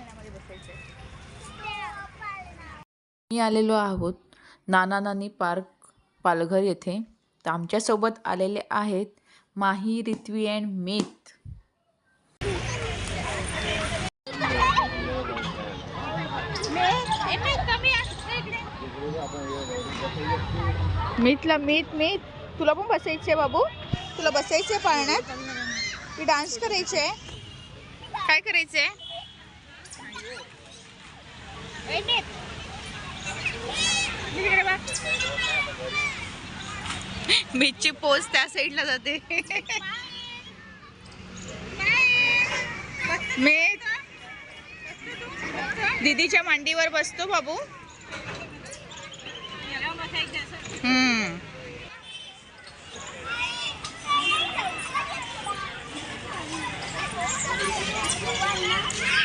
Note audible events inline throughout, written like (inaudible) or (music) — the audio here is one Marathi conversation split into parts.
पाळण्यामध्ये मी आलेलो आहोत नाना नानी पार्क पालघर येथे. तर आमच्यासोबत आलेले आहेत माही रित्वी अँड मीत. मीतला मीत मीत. तुला पण बसायचे बाबू. तुला बसायचे पाळण्यात. डान्स करायचे काय करायचंय? मीची पोच त्या साईडला जाते. मी दीदीच्या मांडीवर बसतो बाबू. हम्म.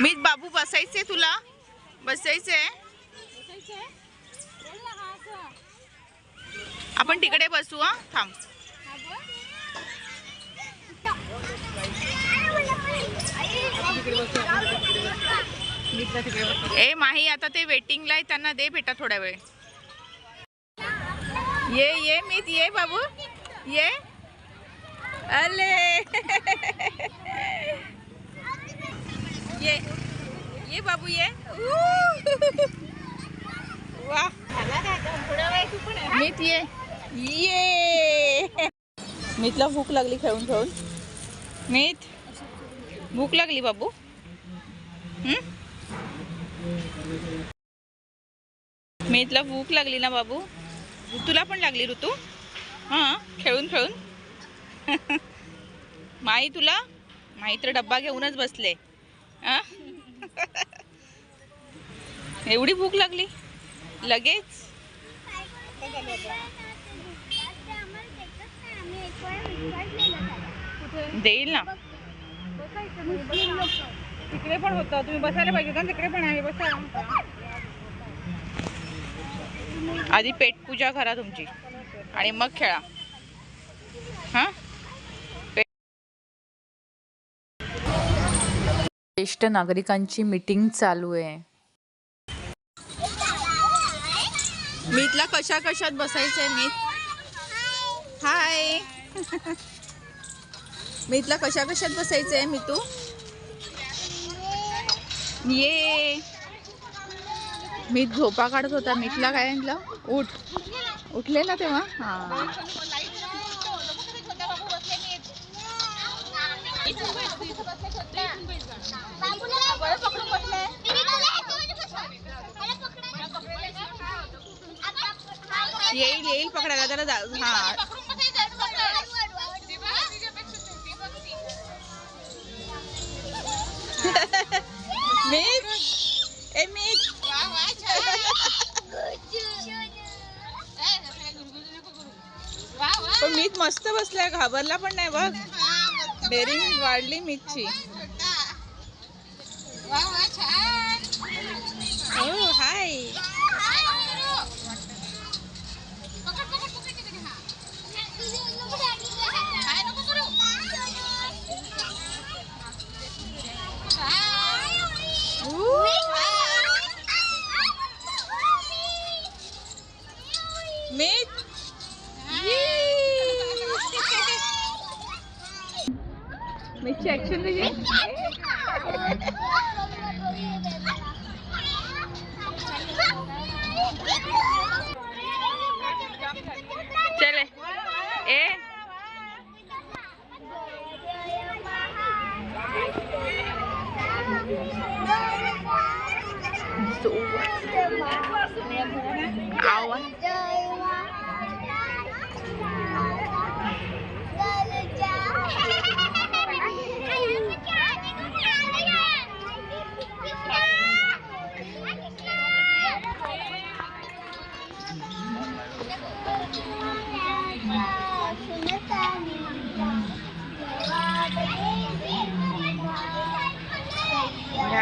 मीत बाबू बसायचे तुला? बसायचंय आपण तिकडे बसू हा? थांब. ए माही आता ते वेटिंगला आहे त्यांना दे बेटा थोड्या वेळ. ये ये मीत ये बाबू. ये. अले. ये. ये बाबू ये. वा मीत ये. ये मीतला भूक लागली खेळून खेळून. मीत भूक लागली बाबू. मीतला भूक लागली ना बाबू. तुला पण लागली ऋतू. हां खेळून खेळून. (laughs) माई तुला? माई तर डब्बा घेऊनच बसले. (laughs) एवढी भूक लागली? लगेच? देईल ना. तिकडे पण होतं. तुम्ही बसायला पाहिजे होतं ना तिकडे पण आहे. बसा. आधी पेटपूजा करा तुमची आणि मग खेळा. हां? ज्येष्ठ नागरिकांची मीटिंग चालू आहे. मीतला कशा कशात बसायचंय मीत? हाय (laughs) मीतला कशा कशात बसायचं आहे मी तू ये. मी झोपा काढत होता मीतला काय म्हटलं उठ. उठले ना तेव्हा? हा. येईल येईल पकडायला. त्याला जा- हा. बसलाय घाबरला पण नाही बघ. डेअरिंग वाढली मीतची हो हाय. मीतची ऍक्शन तुझी चले. ए. आवाज.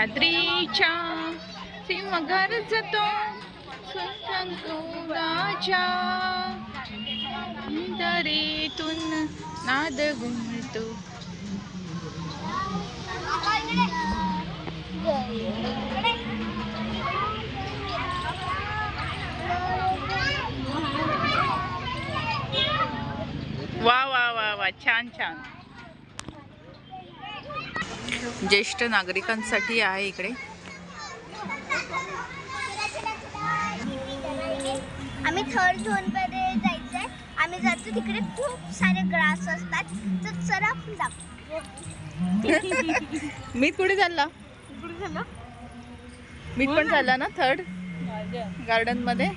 पाद्रीच्या सिंह घर जातो दरीतून नाद घुमतो वा वा वा वा छान छान. ज्येष्ठ नागरिकांसाठी आहे इकडे. आम्ही थर्ड झोनमध्ये जायचंय. आम्ही जातो तिकडे खूप सारे ग्रास असतात. तर चला आपण दाखवू मीत कुठे चालला? मीत पण चालला ना थर्ड गार्डनमध्ये.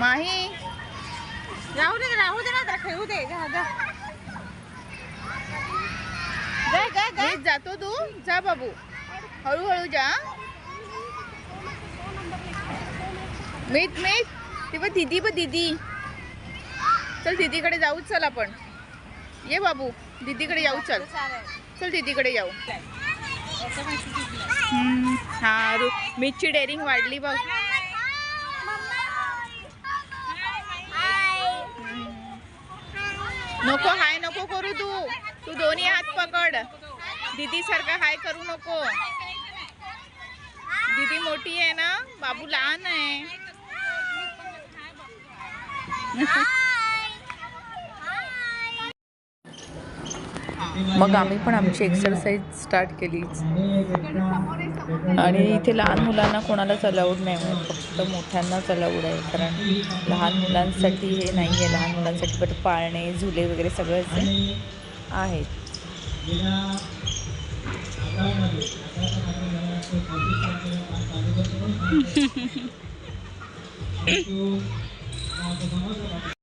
माही. राहू दे राहू दे ना खेळू दे. जातो तू. जा बाबू. हळूहळू जा. मीत मीत ती बघ दीदी बघ दीदी. चल दीदीकडे जाऊ चल आपण. ये बाबू. दीदीकडे जाऊ चल. चल दीदीकडे जाऊ. हा रु. मीतची डेअरिंग वाढली बघ. नको हाय नको करू तू. तू दोन्ही हात पकड. दीदी सारखा हाय करू नको. दीदी मोठी आहे ना? बाबू लहान आहे. मग आम्ही पण आमची एक्सरसाइज स्टार्ट केली आणि इथे लहान मुलांना कोणालाच अलाउड नाही म्हणून फक्त मोठ्यांनाच अलाउड आहे. कारण लहान मुलांसाठी हे नाही आहे. लहान मुलांसाठी पण पाळणे झुले वगैरे सगळंच आहेत. (laughs)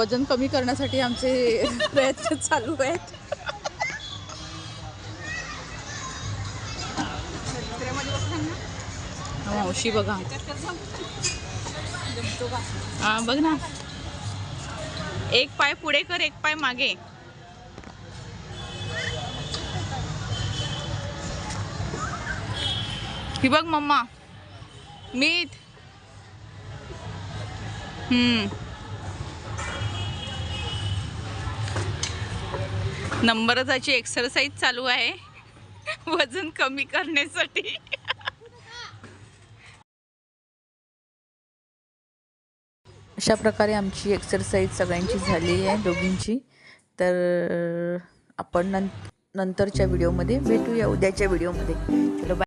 वजन कमी करण्यासाठी आमचे (laughs) प्रयत्न चालू आहेत. मावशी बघा. हा बघ ना. एक पाय पुढे कर एक पाय मागे. ही बघ मम्मा. मीठ. हम्म. नंबरचाची एक्सरसाइज चालू आहे. वजन कमी करण्यासाठी. अशा प्रकारे आमची एक्सरसाइज सगळ्यांची झाली आहे दोघींची. तर आपण नं नंतरच्या व्हिडिओमध्ये भेटूया उद्याच्या व्हिडिओमध्ये चलो बाय